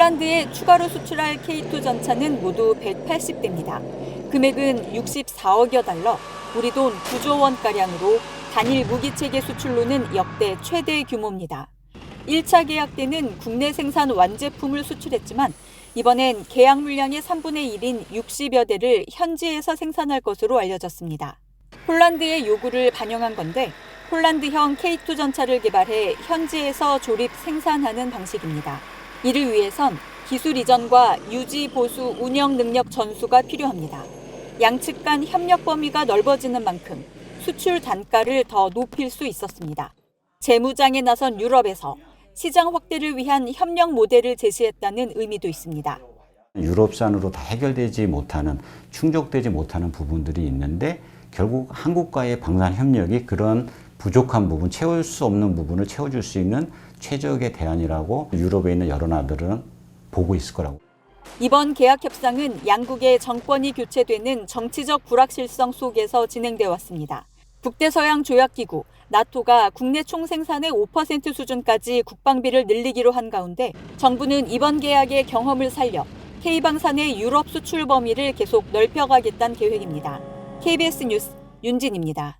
폴란드에 추가로 수출할 K2 전차는 모두 180대입니다. 금액은 64억여 달러, 우리 돈 9조 원가량으로 단일 무기체계 수출로는 역대 최대 규모입니다. 1차 계약 때는 국내 생산 완제품을 수출했지만 이번엔 계약 물량의 3분의 1인 60여 대를 현지에서 생산할 것으로 알려졌습니다. 폴란드의 요구를 반영한 건데 폴란드형 K2 전차를 개발해 현지에서 조립 생산하는 방식입니다. 이를 위해선 기술 이전과 유지 보수 운영 능력 전수가 필요합니다. 양측 간 협력 범위가 넓어지는 만큼 수출 단가를 더 높일 수 있었습니다. 재무장에 나선 유럽에서 시장 확대를 위한 협력 모델을 제시했다는 의미도 있습니다. 유럽산으로 다 해결되지 못하는 충족되지 못하는 부분들이 있는데 결국 한국과의 방산 협력이 그런 부족한 부분, 채울 수 없는 부분을 채워줄 수 있는 최적의 대안이라고 유럽에 있는 여러 나라들은 보고 있을 거라고. 이번 계약 협상은 양국의 정권이 교체되는 정치적 불확실성 속에서 진행돼 왔습니다. 북대서양 조약기구 나토가 국내 총생산의 5% 수준까지 국방비를 늘리기로 한 가운데 정부는 이번 계약의 경험을 살려 K방산의 유럽 수출 범위를 계속 넓혀가겠다는 계획입니다. KBS 뉴스 윤진입니다.